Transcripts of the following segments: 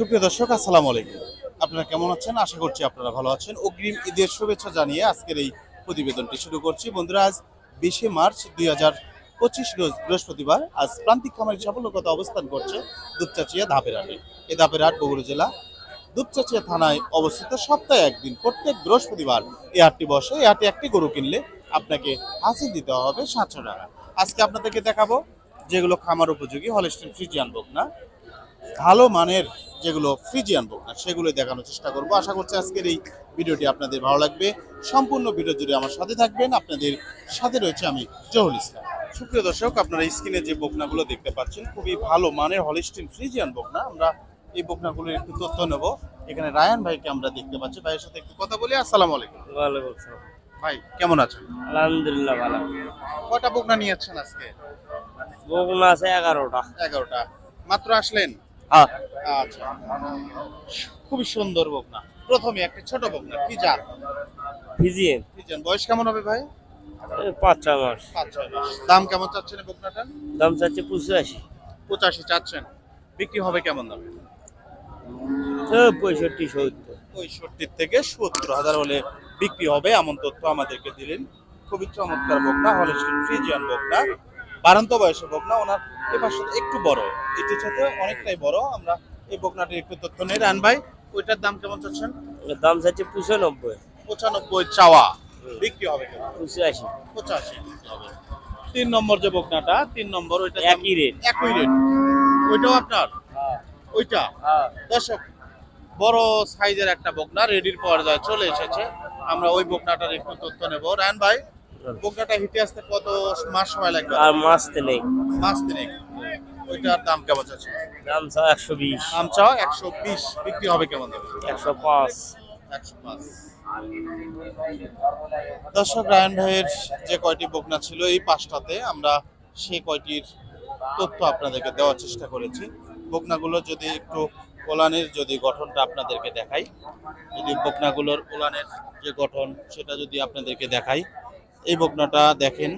সুপ্রিয় দর্শক, আসসালামু আলাইকুম। আপনারা কেমন আছেন? আশা করছি আপনারা ভালো আছেন। অগ্রিম ঈদের শুভেচ্ছা জানিয়ে আজকের এই প্রতিবেদনটি শুরু করছি। বন্ধুরা, আজ বিশে মার্চ দুই হাজার পঁচিশ রোজ বৃহস্পতিবার। আজ প্রান্তিক খামারি সাফল্যকতা অবস্থান করছে দুপচাচিয়া ধাপের হাটে। এই ধাপের হাট বগুড়া জেলা দুপচাচিয়া থানায় অবস্থিত। সপ্তাহে একদিন, প্রত্যেক বৃহস্পতিবার এই হাটটি বসে। এই হাটে একটি গরু কিনলে আপনাকে হাসি দিতে হবে সাতশো টাকা আজকে আপনাদেরকে দেখাবো যেগুলো খামার উপযোগী হলস্টিন ফ্রিজিয়ান বুক না। ভালো মানের যেগুলো ফ্রিজিয়ান বুক না সেগুলো দেখানোর চেষ্টা করব। আশা করছি আজকের এই ভিডিওটি আপনাদের ভালো লাগবে। সম্পূর্ণ ভিডিও জুড়ে আমার সাথে থাকবেন। আপনাদের সাথে রয়েছে আমি জহুল ইসলাম। সুপ্রিয় দর্শক আপনারা স্ক্রিনে যে বকনাগুলো দেখতে পাচ্ছেন খুবই ভালো মানের হলিস্টিন ফ্রিজিয়ান বকনা। আমরা এই বকনাগুলোর একটু তথ্য নেব। এখানে রায়ান ভাইকে আমরা দেখতে পাচ্ছি। ভাইয়ের সাথে একটু কথা বলি। আসসালামু আলাইকুম। ওয়ালাইকুম আসসালাম। ভাই কেমন আছেন? আলহামদুলিল্লাহ ভালো। কয়টা বকনা নিয়ে যাচ্ছেন আজকে? বগুনা আছে এগারোটা। এগারোটা। মাত্র আসলেন? হ্যাঁ। আচ্ছা। খুবই সুন্দর বকনা। প্রথমে একটা ছোট বকনা কি জাত ফিজিয়ান। ফ্রিজিয়ান বয়স কেমন হবে ভাই? পাঁচ ছয় মাস। পাঁচ ছয় মাস। দাম কেমন চাচ্ছেন এই বকনাটার? দাম চাচ্ছে পঁচাশি। পঁচাশি চাচ্ছেন। বিক্রি হবে কেমন দামে? পঁয়ষট্টি সত্তর। পঁয়ষট্টির থেকে সত্তর হাজার হলে বিক্রি হবে এমন তথ্য আমাদেরকে দিলেন। খুবই চমৎকার বকনা হলিস্টিন ফ্রিজিয়ান বকনা। বারান্ত বয়সের বকনা ওনার এ পাশে একটু বড় এটির সাথে অনেকটাই বড়। আমরা এই বকনাটির একটু তথ্য নেই। রান ভাই ওইটার দাম কেমন চাচ্ছেন? দাম চাচ্ছে পঁচানব্বই। পঁচানব্বই চাওয়া। বিক্রি হবে পঁচাশি। পঁচাশি হবে। তিন নম্বর যে বকনাটা তিন নম্বর ওইটা একই রেট একই রেট ওইটাও আপনার? ওইটা? হ্যাঁ। দর্শক বড় সাইজের একটা বকনা রেডির পর্যায়ে চলে এসেছে। আমরা ওই বকনাটার একটু তথ্য নেব। রায়ন ভাই বকনাটা হিটে আসতে কত মাস সময় লাগবে? আর মাছতে নেই মাস তিনেক। ওইটার দাম কেমন আছে দাম চাও একশো বিশ। দাম চাও একশো বিশ বিক্রি হবে কেমন দামে? একশো পাঁচ। একশো পাঁচ। দর্শক রায়ন ভাইয়ের যে কয়টি বকনা ছিল এই পাঁচটাতে আমরা সে কয়টির তথ্য আপনাদেরকে দেওয়ার চেষ্টা করেছি। বকনাগুলো যদি একটু ওলানের যদি গঠনটা আপনাদেরকে দেখাই যদি বকনাগুলোর ওলানের যে গঠন সেটা যদি আপনাদেরকে দেখাই এই বকনাটা দেখেন,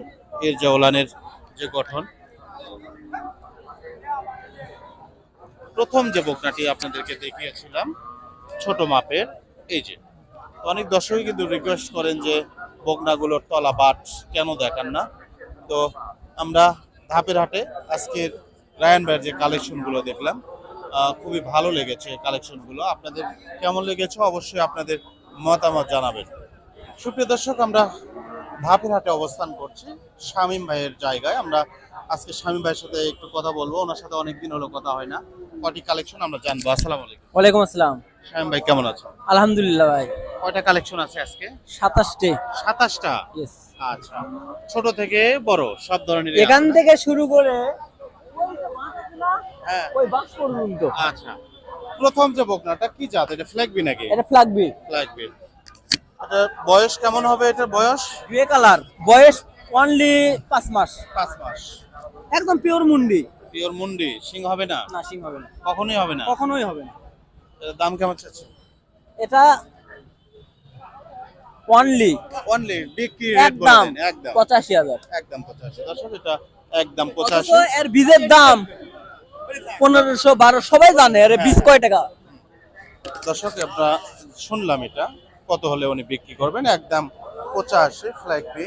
এর জওলানের যে গঠন। প্রথম যে বকনাটি আপনাদেরকে দেখিয়েছিলাম, ছোট মাপের, এই যে। অনেক দর্শকই কিন্তু রিকোয়েস্ট করেন যে বকনাগুলোর তলা বাট কেন দেখান না। তো আমরা ধাপের হাটে আজকের রায়ান ভাইয়ের যে কালেকশনগুলো দেখলাম খুবই ভালো লেগেছে কালেকশনগুলো আপনাদের কেমন লেগেছে অবশ্যই আপনাদের মতামত জানাবেন। সুপ্রিয় দর্শক, আমরা ধাপের হাটে অবস্থান করছি। শামীম ভাইয়ের জায়গায়। আমরা আজকে শামীম ভাইয়ের সাথে একটু কথা বলব। ওনার সাথে অনেকদিন হলো কথা হয় না। কটি কালেকশন আমরা জানব? আসসালামু আলাইকুম। ওয়ালাইকুম আসসালাম। শামীম ভাই কেমন আছেন আলহামদুলিল্লাহ ভাই। কয়টা কালেকশন আছে আজকে? সাতাশটি। সাতাশটা. আচ্ছা। ছোট থেকে বড় সব ধরনের এখান থেকে শুরু করে হ্যাঁ। ওই পর্যন্ত। আচ্ছা। প্রথম যে বকনাটা কি জাত? এটা ফ্ল্যাগবি নাকি? এটা ফ্ল্যাগবি ফ্ল্যাগবি এটা বয়স কেমন হবে এটার বয়স? গ্রে কালার বয়স অনলি পাঁচ মাস। পাঁচ মাস। একদম পিওর মুন্ডি। পিওর মুন্ডি সিং হবে না? না সিং হবে না। কখনোই হবে না? কখনোই হবে না। দাম কেমন চাচ্ছে এটা অনলি অনলি বিক্রি রেট বলে একদম দেন একদম। পঁচাশি হাজার। একদম পঁচাশি। দর্শক এটা একদম অথচ পঁচাশি। এর বীজের দাম পনেরোশো বারো সবাই জানে এর বীজ কয় টাকা? দর্শক আমরা শুনলাম এটা। কত হলে উনি বিক্রি করবেন? একদম পঁচাশি ফ্ল্যাগবি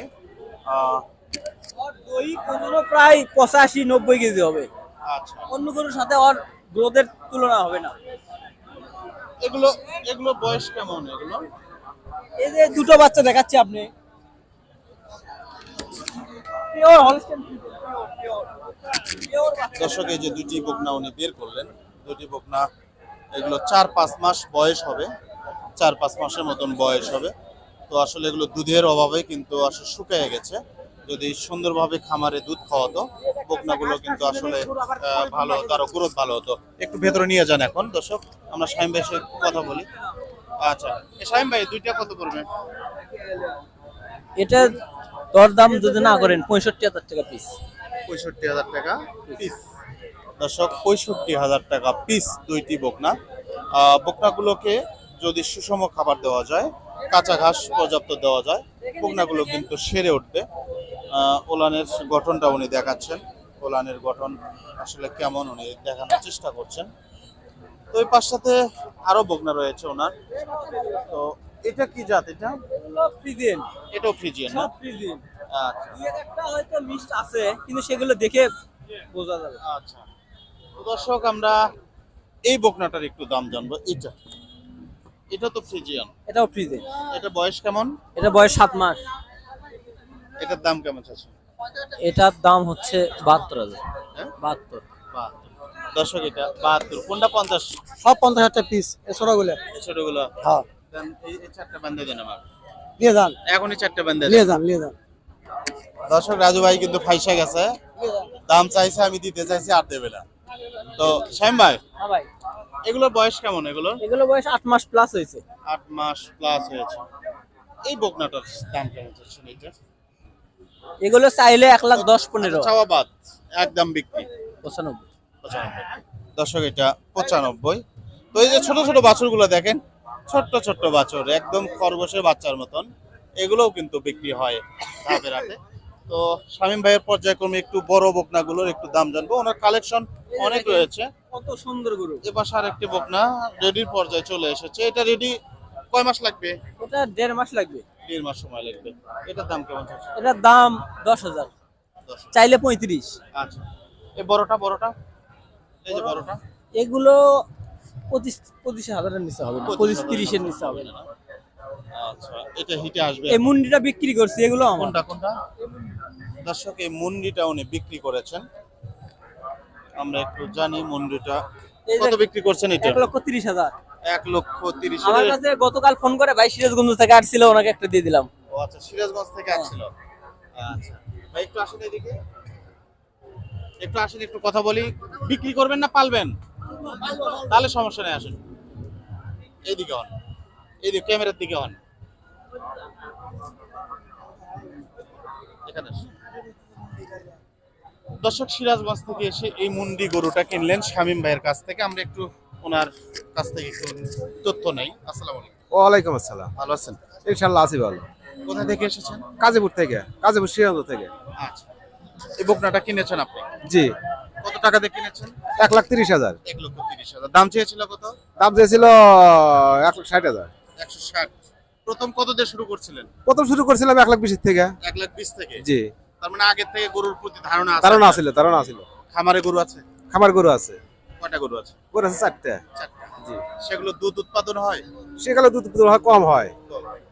ওর দই ওজনও প্রায় পঁচাশি নব্বই কেজি হবে। আচ্ছা। অন্য গরুর সাথে ওর গ্রোথের তুলনা হবে না। এগুলো এগুলো বয়স কেমন এগুলো? এই যে দুটো বাচ্চা দেখাচ্ছি আপনি। দর্শক এই যে দুটি বকনা উনি বের করলেন দুটি বকনা এগুলো চার পাঁচ মাস বয়স হবে। চার পাঁচ মাসের মতন বয়স হবে। তো আসলে এগুলো দুধের অভাবে কিন্তু আসলে শুকিয়ে গেছে। যদি সুন্দরভাবে খামারে দুধ খাওয়াতো বকনাগুলো কিন্তু আসলে ভালো হতো আরও গ্রোথ ভালো হতো। একটু ভেতরে নিয়ে যান এখন দর্শক। আমরা শাহিম ভাইয়ের সাথে কথা বলি। আচ্ছা শাহিম ভাই দুইটা কত করবে এটা দর দাম যদি না করেন পঁয়ষট্টি হাজার টাকা পিস পঁয়ষট্টি হাজার টাকা পিস দর্শক পঁয়ষট্টি হাজার টাকা পিস দুইটি বকনা। বকনাগুলোকে যদি সুষম খাবার দেওয়া যায় কাঁচা ঘাস পর্যাপ্ত দেওয়া যায় বকনাগুলো কিন্তু সেরে উঠবে। ওলানের গঠনটা উনি দেখাচ্ছেন। ওলানের গঠন আসলে কেমন উনি দেখানোর চেষ্টা করছেন। তো ওই পাশটাতে আরও বগনা রয়েছে ওনার। তো এটা কি জাত এটা? ফ্রিজেন এটাও ফ্রিজিয়ান না? সব ফ্রিজেন আচ্ছা। একটা হয়তো আছে কিন্তু সেগুলো দেখে বোঝা যাবে। আচ্ছা। দর্শক আমরা এই বকনাটার একটু দাম জানব। এটা এটা তো ফ্রিজিয়ান। এটাও ফ্রিজেন এটা বয়স কেমন? এটা বয়স সাত মাস। এটার দাম কেমন আছে এটার দাম হচ্ছে বাহাত্তর হাজার। হ্যাঁ? বাহাত্তর। দর্শক এটা বাহাত্তর। কোনটা পঞ্চাশ? সব পঞ্চাশ হাজার পিস এ ছোটগুলো। ছোটগুলো? হ্যাঁ। দেন এই এই চারটা বান্ধে দেন আমার। নিয়ে যান। এখনই চারটা বান্ধে নিয়ে যান নিয়ে যান। দর্শক রাজু ভাই কিন্তু ফাইসা গেছে। দাম চাইছে আমি দিতে চাইছি আর দেবে না। তো শ্যাম ভাই? হ্যাঁ ভাই। এগুলোর বয়স কেমন এগুলো? এগুলো বয়স আট মাস প্লাস হয়েছে। আট মাস প্লাস হয়েছে। এই বকনাটার দাম কেমন চাচ্ছেন এটা এগুলো চাইলে এক লাখ দশ পনেরো। আচ্ছা, চাওয়া বাদ একদম বিক্রি। পঁচানব্বই। পঁচানব্বই। দর্শক এটা পঁচানব্বই। তো এই যে ছোট ছোট বাছুরগুলো দেখেন ছোট্ট ছোট্ট বাছুর একদম খরগোশের বাচ্চার মতন। এগুলোও কিন্তু বিক্রি হয় ধাপে রাতে তো শামীম ভাইয়ের পর্যায়ক্রমে একটু বড় বকনাগুলোর একটু দাম জানব। ওনার কালেকশন অনেক রয়েছে। কত সুন্দর গরু। এ পাশে আর একটি বকনা রেডির পর্যায়ে চলে এসেছে। এটা রেডি কয় মাস লাগবে? এটা দেড় মাস লাগবে। দেড় মাস সময় লাগবে। এটার দাম কেমন চলছে এটার দাম দশ হাজার। চাইলে পঁয়ত্রিশ। আচ্ছা। এই বড়টা বড়টা? এই যে বড়টা? এগুলো পঁচিশ পঁচিশ হাজারের নিচে হবে পঁচিশ তিরিশের নিচে হবে না। আচ্ছা এটা হিটে আসবে এই মুন্ডিটা বিক্রি করছি এগুলো আমার। কোনটা কোনটা? দর্শক এই মুন্ডিটা উনি বিক্রি করেছেন। আমরা একটু জানি মুন্ডিটা। কত বিক্রি করছেন এটা? এক লক্ষ তিরিশ হাজার। এক লক্ষ তিরিশ আমার কাছে গতকাল ফোন করে ভাই সিরাজগঞ্জ থেকে আসছিল ওনাকে একটা দিয়ে দিলাম। ও আচ্ছা সিরাজগঞ্জ থেকে আসছিল। আচ্ছা ভাই একটু আসেন এদিকে। একটু আসেন একটু কথা বলি। বিক্রি করবেন না পালবেন? তাহলে সমস্যা নেই আসেন। এইদিকে এইদিকে ক্যামেরার দিকে হন এখানে। দর্শক সিরাজগঞ্জ থেকে এসে এই মুন্ডি গরুটা কিনলেন শামীম ভাইয়ের কাছ থেকে। আমরা একটু ওনার কাছ থেকে একটু তথ্য নেই। আসসালামু আলাইকুম। ওয়ালাইকুম আসসালাম। ভালো আছেন? ইনশাল্লাহ আছি ভালো। কোথা থেকে এসেছেন? কাজীপুর থেকে কাজীপুর শ্রীরামপুর থেকে। আচ্ছা। এই বকনাটা কিনেছেন আপনি? জি। কত টাকা দিয়ে কিনেছেন? এক লাখ তিরিশ হাজার। এক লক্ষ তিরিশ হাজার। দাম চেয়েছিল কত? দাম দিয়েছিল এক লাখ ষাট হাজার। একশো ষাট। প্রথম কত দিয়ে শুরু করছিলেন? প্রথম শুরু করছিলাম এক লাখ বিশের থেকে। এক লাখ বিশ থেকে? জি। তার মানে আগের থেকে গরুর প্রতি ধারণা ধারণা আছিল ধারণা আছিল খামারে গরু আছে? খামার গরু আছে। কয়টা গরু আছে? গরু আছে চারটে। চারটা। জি। সেগুলো দুধ উৎপাদন হয়? সেখানে দুধ দুধ হয় কম হয়।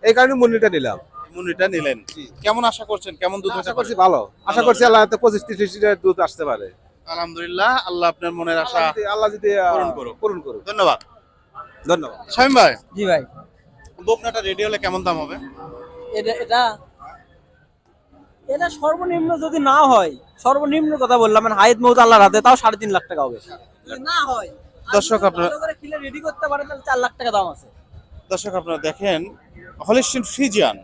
এই কারণে মন্ডিটা নিলাম। মুনিটা নিলেন। কেমন আশা করছেন? কেমন দুধ আশা করছি ভালো। আশা করছি আল্লাহ পঁচিশ ত্রিশ লিটার দুধ আসতে পারে। আলহামদুলিল্লাহ আল্লাহ আপনার মনের আশা আল্লাহ যদি- আল্লাহ যদি আহ, পূরণ করুক। পূরণ করুক। ধন্যবাদ। ধন্যবাদ। শামীম ভাই? জি ভাই। বকনাটা রেডি হলে কেমন দাম হবে? এটা এটা এটা সর্বনিম্ন যদি না হয় সর্বনিম্ন কথা বললাম মানে হাইদ মৌত আল্লাহর হাতে তাও সাড়ে তিন লাখ টাকা হবে না হয় দর্শক আপনারা- কিলে রেডি করতে পারেন তাহলে চার লাখ টাকা দাম আছে। দর্শক আপনারা দেখেন হলিস্টিন ফ্রিজিয়ান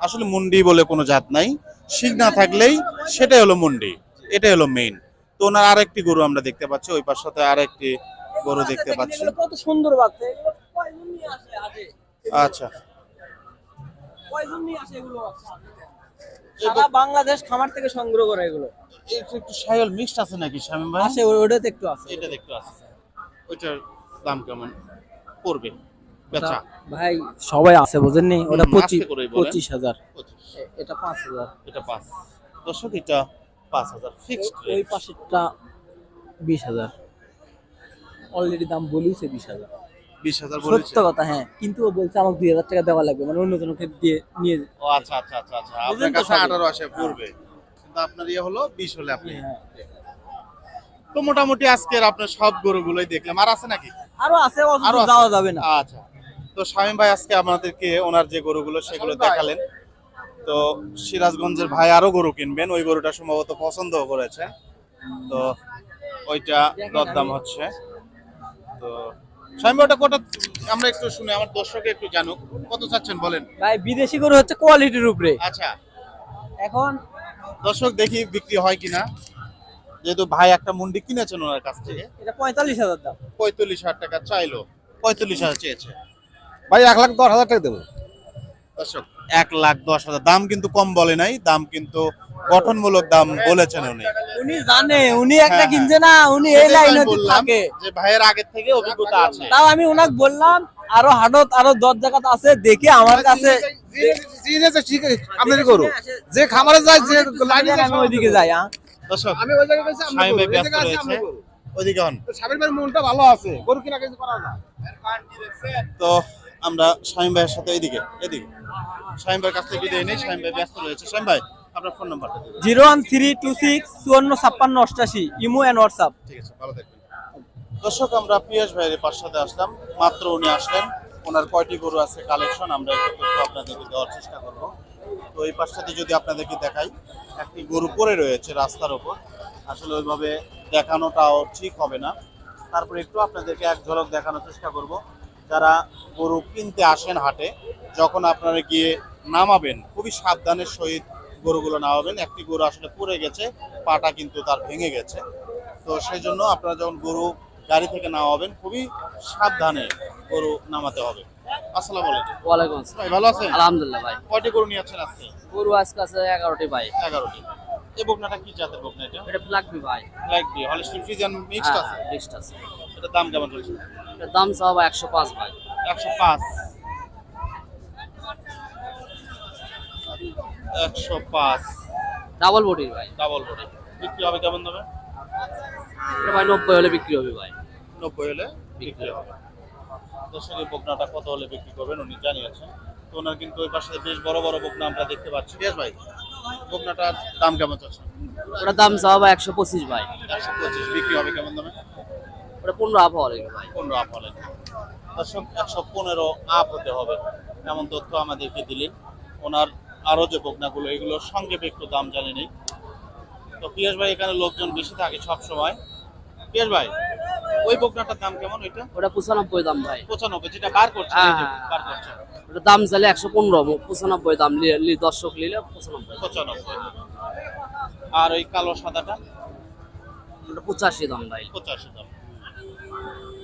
আসলে মুন্ডি বলে কোনো জাত নাই। শিং না থাকলেই সেটাই হলো মুন্ডি এটাই হলো মেইন তো ওনার আরেকটি গরু আমরা দেখতে পাচ্ছি ওই পাশ পাশে আরেকটি গরু দেখতে পাচ্ছি। কত সুন্দর বাচ্চা আচ্ছা। সারা বাংলাদেশ খামার থেকে সংগ্রহ করে এগুলো। একটু সায়ল মিক্সড আছে নাকি শামিম ভাই? ও- ওটাতে একটু আছে। এটা দেখতে আছে। ওইটার দাম কেমন? পড়বে? বেচা? ভাই সবাই আছে বুঝেননি? ওটা পঁচিশ। পঁচিশ। হাজার এটা পাঁচ হাজার। এটা পাঁচ। দর্শক এটা পাঁচ হাজার ফিক্সড ওই- ওই পাশেরটা বিশ হাজার। অলরেডি দাম বলিছে বিশ হাজার। বিশ হাজার সত্য কথা হ্যাঁ। কিন্তু ও বলছে আমাকে দুই হাজার টাকা দেওয়া লাগবে মানে অন্য জনকে দিয়ে নিয়ে ও আচ্ছা আচ্ছা আচ্ছা আচ্ছা। আপনার বুঝলেন তো কাছে আঠারো আসে পড়বে কিন্তু আপনার ইয়ে হলো বিশ হলে আপনি। হ্যাঁ। তো মোটামুটি আজকের আপনার সব গরুগুলোই দেখলাম। আর আছে নাকি? আরও আছে আরও? যাওয়া যাবে না। আচ্ছা। তো শামীম ভাই আজকে আমাদেরকে ওনার যে গরুগুলো সেগুলো দেখালেন। তো সিরাজগঞ্জের ভাই আরও গরু কিনবেন। ওই গরুটা সম্ভবত পছন্দ করেছে। তো ওইটা দরদাম হচ্ছে। তো ওটা আমরা একটু শুনে আমার দর্শকে একটু জানুক। কত চাচ্ছেন বলেন? ভাই বিদেশি গরু হচ্ছে কোয়ালিটির উপরে। আচ্ছা। এখন দর্শক দেখি বিক্রি হয় কিনা। যেহেতু ভাই একটা মুন্ডি কিনেছেন ওনার কাছ থেকে। এটা পঁয়তাল্লিশ হাজার দাম। পঁয়তাল্লিশ হাজার টাকা চাইলো। পঁয়তাল্লিশ হাজার চেয়েছে। ভাই এক লাখ দশ হাজার টাকা দেবো। দর্শক এক লাখ দশ হাজার। দাম কিন্তু কম বলে নাই দাম কিন্তু গঠনমূলক দাম বলেছেন উনি। উনি জানে উনি একটা হ্যাঁ, কিনছে না উনি এই আমি লাইনে বললাম থাকে। যে ভাইয়ের আগের থেকে অভিজ্ঞতা আছে। তাও আমি ওনাকে বললাম আরও হাটত আরও দশ জায়গা আছে দেখে আমার কাছে করো। যে খামারে যায় যে লাইনে আমি ওইদিকে যাই হ্যাঁ। দর্শক আমি ওই জায়গায় গেছি আপনি স্বামী ভাই করো। এই ব্যস্ত রয়েছে। ওইদিকে হন তো ভাইয়ের মনটা ভালো আছে। গরু কিনা কিছু করা না। তো আমরা শাহিম ভাইয়ের সাথে এদিকে এদিকে শাহিম ভাইয়ের কাছ থেকে বিদায় নেই শাহিম ভাই ব্যস্ত রয়েছে। শাহিম ভাই আপনার ফোন নাম্বারটা zero one three two six চুয়ান্ন ছাপ্পান্ন অষ্টাশি ইমো অ্যান্ড হোয়াটসঅ্যাপ। ঠিক আছে ভালো থাকবেন। দর্শক আমরা পিয়াস ভাইয়ের সাথে আসলাম। মাত্র উনি আসলেন। ওনার কয়টি গরু আছে কালেকশন আমরা একটু তথ্য আপনাদেরকে দেওয়ার চেষ্টা করব। তো এই পাশটাতে যদি আপনাদেরকে দেখাই একটি গরু পড়ে রয়েছে রাস্তার ওপর। আসলে ওইভাবে দেখানোটাও ঠিক হবে না। তারপরে একটু আপনাদেরকে এক ঝলক দেখানোর চেষ্টা করব। যারা গরু কিনতে আসেন হাটে যখন আপনারা গিয়ে নামাবেন খুবই সাবধানের সহিত গরুগুলো নামাবেন। একটি গরু আসলে পড়ে গেছে পাটা কিন্তু তার ভেঙে গেছে। তো সেই জন্য আপনারা যখন গরু গাড়ি থেকে নামাবেন খুবই সাবধানে গরু নামাতে হবে। একশো পাঁচ ওয়ালাইকুম ভালো ভাই। কয়টি গরু নিয়ে গরু আছে 11টি ভাই। 11টি এই কি জাতের এটা? ভাই। মিক্সড হ্যাঁ, আছে? এটা দাম কেমন চলছে? ভাই 105 একশো পাঁচ। ডাবল বডির ভাই। ডাবল বডি বিক্রি হবে কেমন দামে? এটা ভাই নব্বই হলে বিক্রি হবে ভাই। নব্বই হলে বিক্রি হবে। দর্শক এই বকনাটা কত হলে বিক্রি করবেন উনি জানিয়েছেন। তো ওনার কিন্তু ওই পাশে বেশ বড় বড় বকনা আমরা দেখতে পাচ্ছি। বেশ ভাই বকনাটার দাম কেমন চলছে ওটার দাম চাও ভাই একশো পঁচিশ ভাই। একশো পঁচিশ বিক্রি হবে কেমন দামে? ওটা পনেরো আপ লাগবে ভাই। পনেরো আপ হলে দর্শক একশো পনেরো আপ হতে হবে। এমন তথ্য আমাদেরকে দিলেন। ওনার আরও যে বকনাগুলো এগুলোর সংক্ষেপে একটু দাম জানি নেই। তো পিয়াস ভাই এখানে লোকজন বেশি থাকে সব সময় পিয়াস ভাই ওই বকনাটার দাম কেমন ওইটা? ওটা পঁচানব্বই দাম ভাই। পঁচানব্বই যেটা বার করছে হ্যাঁ। বার করছে। ওটার দাম চাইলে একশো পনেরো পঁচানব্বই দাম দর্শক নিলে পঁচানব্বই। পঁচানব্বই। আর ওই কালো সাদাটা? ওটা পঁচাশি দাম ভাই। পঁচাশি দাম।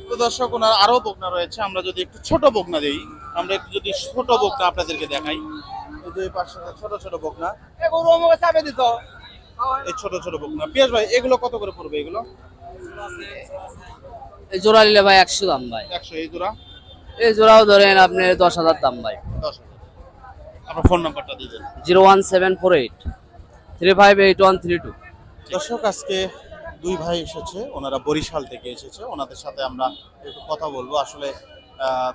তো দর্শক ওনার আরও বকনা রয়েছে। আমরা যদি একটু ছোট বকনা দিই আমরা একটু যদি ছোট বকনা আপনাদেরকে দেখাই। এই পাশে ছোট ছোট বকনা। এ গরু আমাকে চাপে দিত। এই ছোট ছোট বকনা। পিয়াস ভাই এগুলো কত করে পড়বে এগুলো? এই জোড়া নিলে ভাই একশো দাম ভাই। একশো এই জোড়া? এই জোড়াও ধরেন আপনি দশ হাজার দাম ভাই। দশ হাজার। আপনার ফোন নাম্বারটা দিয়ে zero one seven four eight. Three five eight one three two. দর্শক আজকে দুই ভাই এসেছে। ওনারা বরিশাল থেকে এসেছে। ওনাদের সাথে আমরা একটু কথা বলব। আসলে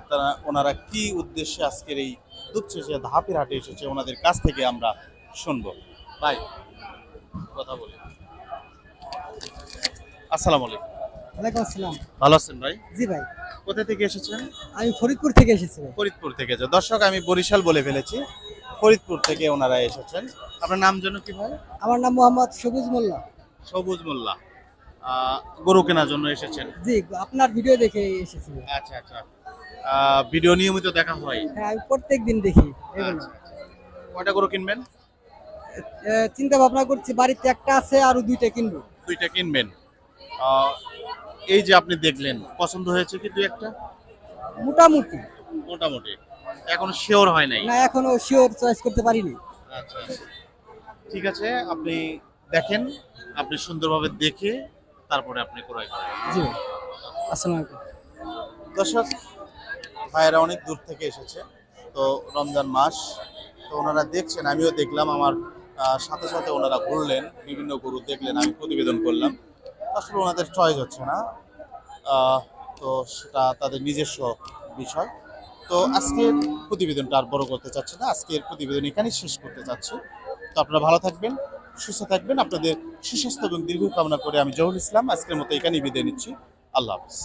তারা ওনারা কি উদ্দেশ্যে আজকের এই দুপচেছে ধাপের হাটে এসেছে ওনাদের কাছ থেকে আমরা শুনব। ভাই কথা বলি। আসসালামু আলাইকুম। ওয়ালাইকুম আসসালাম। ভালো আছেন ভাই? জি ভাই। কোথা থেকে এসেছেন? আমি ফরিদপুর থেকে এসেছি ফরিদপুর থেকে। যে দর্শক আমি বরিশাল বলে ফেলেছি। ফরিদপুর থেকে ওনারা এসেছেন। আপনার নাম যেন কি ভাই? আমার নাম মোহাম্মদ সবুজ মোল্লা। সবুজ মোল্লা। গরু কেনার জন্য এসেছেন। জি আপনার ভিডিও দেখে এসেছি। আচ্ছা আচ্ছা। ভিডিও নিয়মিত দেখা হয়। হ্যাঁ আমি প্রত্যেক দিন দেখি এগুলো। আচ্ছা, কয়টা করে কিনবেন? চিন্তা ভাবনা করছি বাড়িতে একটা আছে আর দুইটা কিনবো। দুইটা কিনবেন। এই যে আপনি দেখলেন পছন্দ হয়েছে কি দুই একটা? মোটামুটি। মোটামুটি। এখন শিওর হয় নাই? না এখনও শিওর চয়েস করতে পারিনি। আচ্ছা। ঠিক আছে আপনি দেখেন আপনি সুন্দরভাবে দেখে তারপরে আপনি ক্রয় করেন। জি আসসালামু আলাইকুম। দর্শক ভাইয়েরা অনেক দূর থেকে এসেছে। তো রমজান মাস, তো ওনারা দেখছেন, আমিও দেখলাম, আমার সাথে সাথে ওনারা ঘুরলেন, বিভিন্ন গরু দেখলেন, আমি প্রতিবেদন করলাম। আসলে ওনাদের চয়েস হচ্ছে না। তো সেটা তাদের নিজস্ব বিষয়। তো আজকের প্রতিবেদনটা আর বড় করতে চাচ্ছি না, আজকের প্রতিবেদন এখানেই শেষ করতে চাচ্ছি। তো আপনারা ভালো থাকবেন, সুস্থ থাকবেন। আপনাদের সুস্বাস্থ্য এবং দীর্ঘ কামনা করে আমি জহুর ইসলাম, আজকের মতো এখানেই বিদায় নিচ্ছি। আল্লাহ হাফিজ।